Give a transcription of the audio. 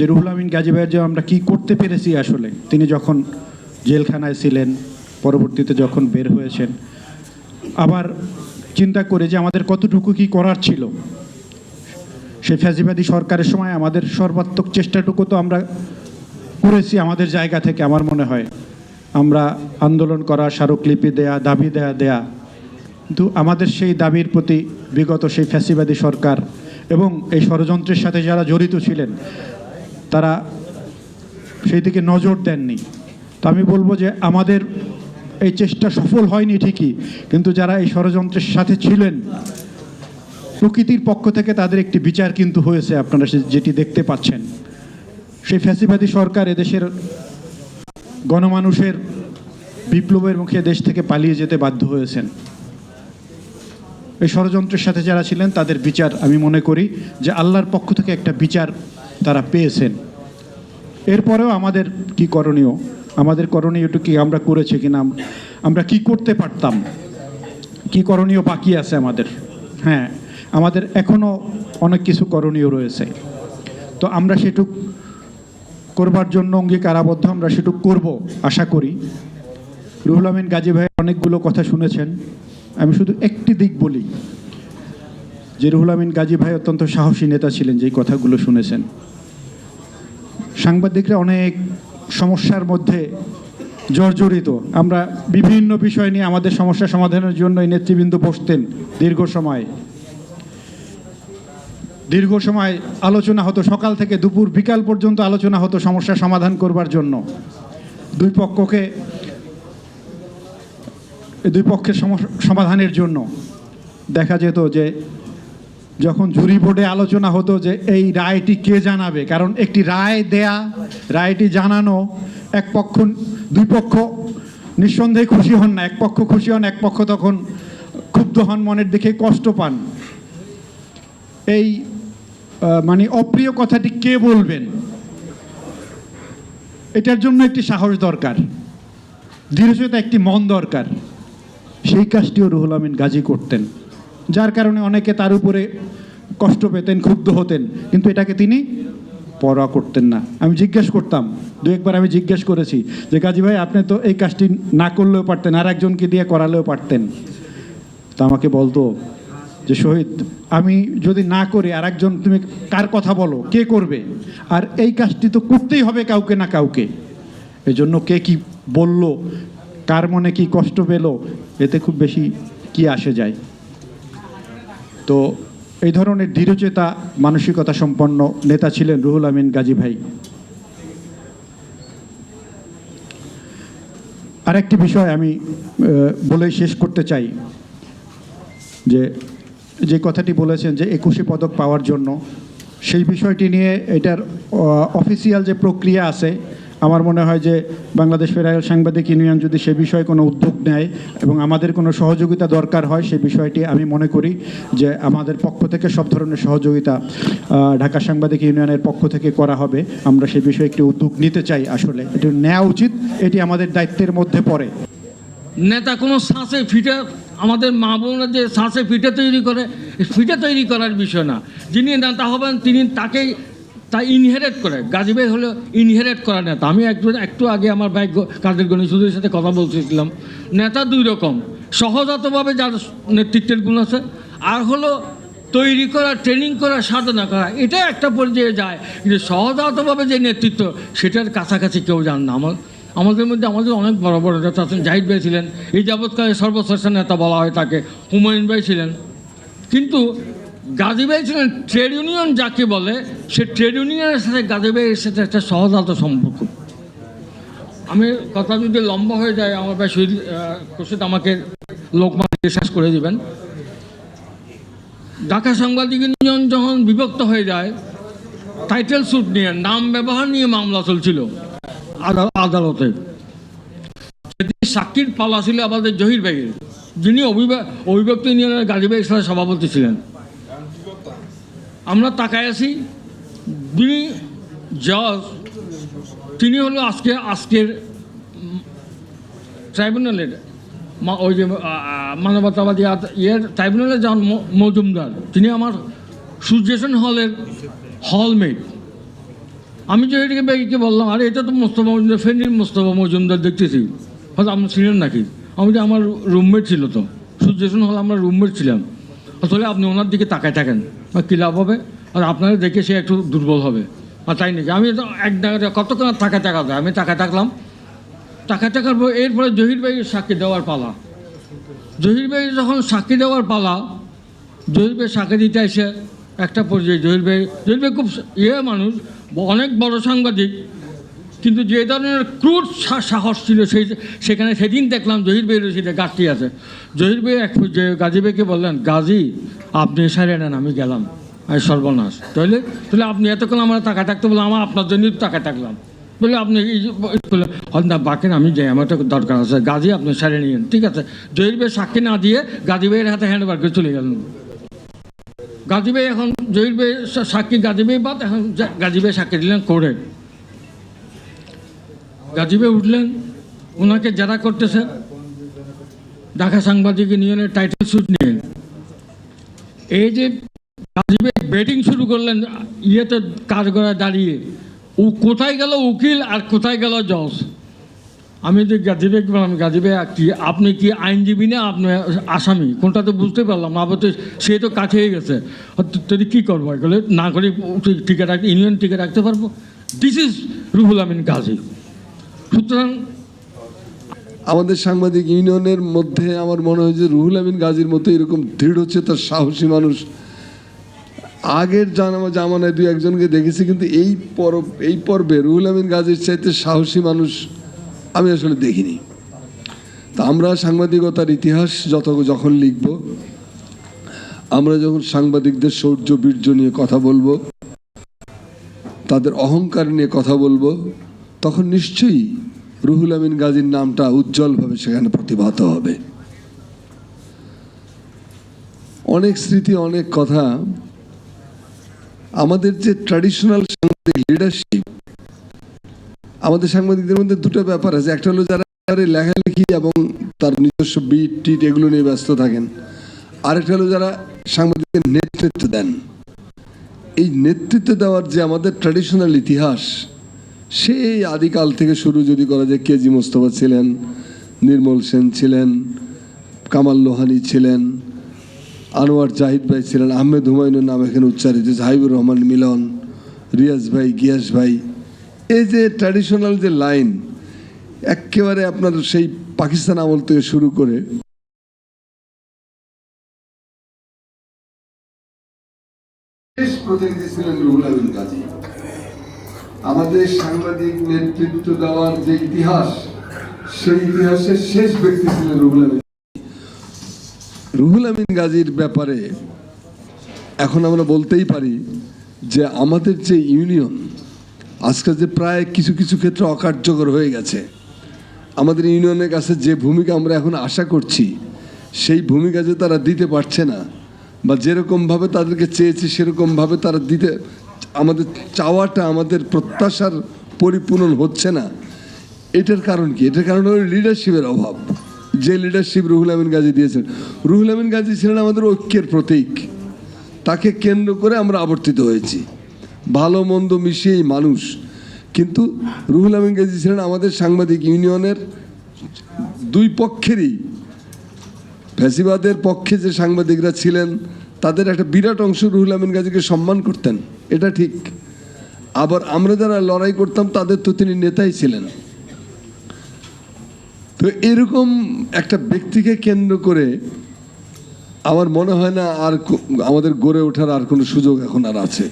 যে রুহুল আমিন গাজী ভাইয়ের যে আমরা কি করতে পেরেছি আসলে, তিনি যখন জেলখানায় ছিলেন, পরবর্তীতে যখন বের হয়েছেন, আবার চিন্তা করে যে আমাদের কতটুকু কি করার ছিল। সেই ফ্যাজিবাদী সরকারের সময় আমাদের সর্বাত্মক চেষ্টাটুকু তো আমরা করেছি আমাদের জায়গা থেকে, আমার মনে হয়। আমরা আন্দোলন করা, স্মারকলিপি দেয়া, দাবি দেয়া দেয়া। কিন্তু আমাদের সেই দাবির প্রতি বিগত সেই ফ্যাসিবাদী সরকার এবং এই ষড়যন্ত্রের সাথে যারা জড়িত ছিলেন তারা সেই দিকে নজর দেননি। তো আমি বলব যে আমাদের এই চেষ্টা সফল হয়নি ঠিকই, কিন্তু যারা এই ষড়যন্ত্রের সাথে ছিলেন, প্রকৃতির পক্ষ থেকে তাদের একটি বিচার কিন্তু হয়েছে, আপনারা যেটি দেখতে পাচ্ছেন। সেই ফ্যাসিবাদী সরকার এদেশের গণমানুষের বিপ্লবের মুখে দেশ থেকে পালিয়ে যেতে বাধ্য হয়েছেন। এই ষড়যন্ত্রের সাথে যারা ছিলেন, তাদের বিচার আমি মনে করি যে আল্লাহর পক্ষ থেকে একটা বিচার তারা পেয়েছেন। এরপরেও আমাদের কি করণীয়? আমাদের করণীয়টা কি আমরা করেছি কিনা? আম- আমরা কি করতে পারতাম? কি করণীয় বাকি আছে আমাদের? হ্যাঁ আমাদের এখনও অনেক কিছু করণীয় রয়েছে। তো আমরা সেটুক করবার জন্য অঙ্গীকারাবদ্ধ আমরা সেটুক করব, আশা করি। রুহুল আমিন গাজী ভাই অনেকগুলো কথা শুনেছেন। আমি শুধু একটি দিক বলি। যে রুহুল আমিন গাজী ভাই অত্যন্ত সাহসী নেতা ছিলেন, যেই কথাগুলো শুনেছেন। সাংবাদিকরা অনেক সমস্যার মধ্যে জর্জরিত। আমরা বিভিন্ন বিষয় নিয়ে আমাদের সমস্যা সমাধানের জন্য এই নেতৃবৃন্দ বসতেন দীর্ঘ সময়। দীর্ঘ সময় আলোচনা হতো, সকাল থেকে দুপুর, বিকাল পর্যন্ত আলোচনা হতো সমস্যা সমাধান করবার জন্য। দুই পক্ষকে, দুই পক্ষের সমাধানের জন্য। দেখা যেত যে যখন জুরি বোর্ডে আলোচনা হতো যে এই রায়টি কে জানাবে, কারণ একটি রায় দেয়া, রায়টি জানানো এক পক্ষ, দুই পক্ষ নিঃসন্দেহে খুশি হন না। এক পক্ষ খুশি হন, এক পক্ষ তখন ক্ষুব্ধ হন, মনের দিকে কষ্ট পান। এই মানে অপ্রিয় কথাটি কে বলবেন? এটার জন্য একটি সাহস দরকার। দৃঢ়চেতা একটি মন দরকার। সেই কাজটিও রুহুল আমিন গাজী করতেন। যার কারণে অনেকে তার উপরে কষ্ট পেতেন, ক্ষুব্ধ হতেন, কিন্তু এটাকে তিনি পরোয়া করতেন না। আমি জিজ্ঞেস করতাম, দু একবার আমি জিজ্ঞেস করেছি যে, গাজী ভাই, আপনি তো এই কাজটি না করলেও পারতেন, আর একজনকে দিয়ে করালেও পারতেন। তা আমাকে বলতো যে, শহীদ, আমি যদি না করি, আর একজন, তুমি কার কথা বলো? কে করবে? আর এই কাজটি তো করতেই হবে কাউকে না কাউকে। এজন্য কে কি বলল, কার মনে কি কষ্ট পেল, এতে খুব বেশি কি আসে যায়। তো এই ধরনের দৃঢ়চেতা মানসিকতা সম্পন্ন নেতা ছিলেন রুহুল আমিন গাজী ভাই। আরেকটি বিষয় আমি বলে শেষ করতে চাই, যে যে কথাটি বলেছেন যে একুশে পদক পাওয়ার জন্য, সেই বিষয়টি নিয়ে এটার অফিসিয়াল যে প্রক্রিয়া আছে আমার মনে হয় যে বাংলাদেশ ফেডারেল সাংবাদিক ইউনিয়ন যদি সে বিষয়ে কোনো উদ্যোগ নেয় এবং আমাদের কোনো সহযোগিতা দরকার হয়, সে বিষয়টি আমি মনে করি যে আমাদের পক্ষ থেকে সব ধরনের সহযোগিতা ঢাকা সাংবাদিক ইউনিয়নের পক্ষ থেকে করা হবে। আমরা সে বিষয়ে একটি উদ্যোগ নিতে চাই আসলে। এটি নেওয়া উচিত, এটি আমাদের দায়িত্বের মধ্যে পড়ে। নেতা কোনো শ্বাসে ফিটে, আমাদের মা বোনরা যে শ্বাসে ফিটে তৈরি করে, ফিটে তৈরি করার বিষয় না। যিনি নেতা হবেন, তিনি তাকেই তা ইনহেরেট করে। গাজীবাই হলো ইনহেরেট করা নেতা। আমি একটু একটু আগে আমার ভাই কাদের গণেশুদের সাথে কথা বলতেছিলাম নেতা দুই রকম। সহজাতভাবে যার নেতৃত্বের গুণ আছে, আর হলো তৈরি করা ট্রেনিং করা, সাধনা করা। এটা একটা পর্যায়ে যায়। কিন্তু সহজাতভাবে যে নেতৃত্ব, সেটার কাছাকাছি কেউ যান না। আমার আমাদের মধ্যে আমাদের অনেক বড় বড় নেতা আছেন। জাহিদ ভাই ছিলেন। এই যাবৎকালে সর্বশ্রেষ্ঠ নেতা বলা হয় তাকে। হুমায়ুন ভাই ছিলেন। কিন্তু গাজী ভাই ছিলেন ট্রেড ইউনিয়ন যাকে বলে, সে ট্রেড ইউনিয়নের সাথে গাজী ভাইয়ের সাথে একটা সহজাত সম্পর্ক। আমি কথা যদি লম্বা হয়ে যায়, আমার ভাই শহীদ খুরশিদ আমাকে লোকমান বিশ্বাস করে দিবেন। ঢাকা সাংবাদিক ইউনিয়ন যখন বিভক্ত হয়ে যায়, টাইটেল স্যুট নিয়ে, নাম ব্যবহার নিয়ে মামলা চলছিল আদা- আদালতে। সেটি সাক্ষীর পালা ছিল আমাদের জহির ভাইয়ের। যিনি অভিভা- অভিভক্ত ইউনিয়নের গাজীবাই ইসলামের সভাপতি ছিলেন। আমরা তাকায় আছি। যিনি জজ তিনি হলো আজকে, আজকের ট্রাইব্যুনালের ওই যে মানবতাবাদী ইয়ের ট্রাইব্যুনালের যান মজুমদার। তিনি আমার সুজেশন হলের হলমেট আমি জহিরকে বেগিকে বললাম, আরে এটা তো মোস্তফা মজুমদার, ফেনীর মোস্তফা মজুমদার দেখতেছি। হয়তো আপনি ছিলেন নাকি? আমি যে আমার রুমমেট ছিল তো। সূর্যসন হল আমরা রুমমেট ছিলাম। আসলে আপনি ওনার দিকে তাকায় থাকেন। আর কী লাভ হবে? আর আপনারা দেখে সে একটু দুর্বল হবে। আর তাই নাকি? আমি এক কতক্ষণ আর টাকা টাকা দেয় আমি তাকায় থাকলাম। টাকা থাকার পর এরপরে জহির ভাই সাক্ষী দেওয়ার পালা। জহির ভাই যখন সাক্ষী দেওয়ার পালা, জহির ভাই সাক্ষী দিতে এসে একটা পর্যায়ে জহির ভাই জহির ভাই খুব ইয়ে মানুষ, অনেক বড় সাংবাদিক। কিন্তু যে ধরনের ক্রুড সা- সাহস ছিল সেই সেখানে সেদিন দেখলাম জহির ভাই রশিদে গাছটি আছে। জহির ভাই এক যে গাজী ভাইকে বললেন, গাজী, আপনি সারে নেন আমি গেলাম। আমি সর্বনাশ। তাহলে তাহলে আপনি এতক্ষণ আমার টাকা থাকতে বলে আমার আপনার জন্যই টাকা থাকলাম। বলে, আপনি এই যে "হল না, বাকেন, আমি যাই, আমার দরকার আছে। গাজী, আপনি সারে নিয়েন ঠিক আছে? জহির ভাই সাক্ষী না দিয়ে গাজী ভাইয়ের হাতে হ্যান্ড করে চলে গেলেন। গাজী ভাই এখন জহির ভাই সাক্ষী, গাজী ভাই বাদ, এখন গাজী ভাই সাক্ষী দিলেন করে গাজী ভাই উঠলেন ওনাকে যারা করতেছে। ঢাকা সাংবাদিক ইউনিয়নের টাইটেল স্যুট নিয়ে। এই যে গাজী ভাই ব্যাটিং শুরু করলেন, ইয়েতে কাঠগড়ায় দাঁড়িয়ে। ও কোথায় গেল উকিল আর কোথায় গেল জজ? আমি যে গাজীবেগ বললাম, গাজীবে, কি আপনি কি আইনজীবী না? আপনি আসামি। কোনটা তো বুঝতে পারলাম না তো সে তো কাছে হয়ে গেছে। তুই কী করব? এগুলো না করে টিকে রাখতে ইউনিয়ন টিকে রাখতে পারব? This is Ruhul Amin Gazi. সুতরাং আমাদের সাংবাদিক ইউনিয়নের মধ্যে আমার মনে হয় যে রুহুল আমিন গাজীর মতো এরকম দৃঢ় হচ্ছে তার সাহসী মানুষ। আগের জানামা জামানায় দুই একজনকে দেখেছি, কিন্তু এই পর্ব এই পর্বে রুহুল আমিন গাজীর চাইতে সাহসী মানুষ আমি আসলে দেখিনি। তা আমরা সাংবাদিকতার ইতিহাস যত যখন লিখব, আমরা যখন সাংবাদিকদের শৌর্য, বীর্য নিয়ে কথা বলব, তাদের অহংকার নিয়ে কথা বলব তখন নিশ্চয়ই রুহুল আমিন গাজীর নামটা উজ্জ্বলভাবে সেখানে প্রতিভাত হবে। অনেক স্মৃতি, অনেক কথা। আমাদের যে ট্র্যাডিশনাল সাংবাদিক লিডারশিপ আমাদের সাংবাদিকদের মধ্যে দুটো ব্যাপার আছে। একটা হলো যারা লেখালেখি এবং তার নিজস্ব বিট টিট এগুলো নিয়ে ব্যস্ত থাকেন। আরেকটা হলো যারা সাংবাদিকদের নেতৃত্ব দেন। এই নেতৃত্ব দেওয়ার যে আমাদের ট্র্যাডিশনাল ইতিহাস সেই আদিকাল থেকে শুরু যদি করা যায়, কেজি মোস্তফা ছিলেন, নির্মল সেন ছিলেন, কামাল লোহানি ছিলেন, আনোয়ার জাহিদ ভাই ছিলেন, আহমেদ হুমায়ুনের নাম এখানে উচ্চারিত হাইবুর রহমান মিলন, রিয়াজ ভাই, গিয়াস ভাই। এই যে ট্র্যাডিশনাল যে লাইন একেবারে আপনার সেই পাকিস্তান আমল থেকে শুরু করে প্রতিনিধি ছিলেন রুহুল আমিন গাজী। আমাদের সাংবাদিক নেতৃত্ব দেওয়ার যে ইতিহাস, সেই ইতিহাসের শেষ ব্যক্তি ছিলেন রুহুল আমিন। রুহুল আমিন গাজীর ব্যাপারে এখন আমরা বলতেই পারি যে আমাদের যে ইউনিয়ন, আজকে যে প্রায় কিছু কিছু ক্ষেত্রে অকার্যকর হয়ে গেছে। আমাদের ইউনিয়নের কাছে যে ভূমিকা আমরা এখন আশা করছি, সেই ভূমিকা যে তারা দিতে পারছে না, বা যেরকমভাবে তাদেরকে চেয়েছি, সেরকমভাবে তারা দিতে আমাদের চাওয়াটা, আমাদের প্রত্যাশার পরিপূরণ হচ্ছে না। এটার কারণ কি? এটার কারণ হলো লিডারশিপের অভাব। যে লিডারশিপ রুহুল আমিন গাজী দিয়েছেন। রুহুল আমিন গাজী ছিলেন আমাদের ঐক্যের প্রতীক। তাকে কেন্দ্র করে আমরা আবর্তিত হয়েছি। ভালো, মন্দ মিশিয়েই মানুষ। কিন্তু রুহুল আমিন গাজী ছিলেন আমাদের সাংবাদিক ইউনিয়নের দুই পক্ষেরই। ফ্যাসিবাদের পক্ষে যে সাংবাদিকরা ছিলেন তাদের একটা বিরাট অংশ রুহুল আমিন গাজীকে সম্মান করতেন, এটা ঠিক। আবার আমরা যারা লড়াই করতাম, তাদের তো তিনি নেতাই ছিলেন। তো এরকম একটা ব্যক্তিকে কেন্দ্র করে আমার মনে হয় না আর আমাদের গড়ে ওঠার আর কোনো সুযোগ এখন আর আছে।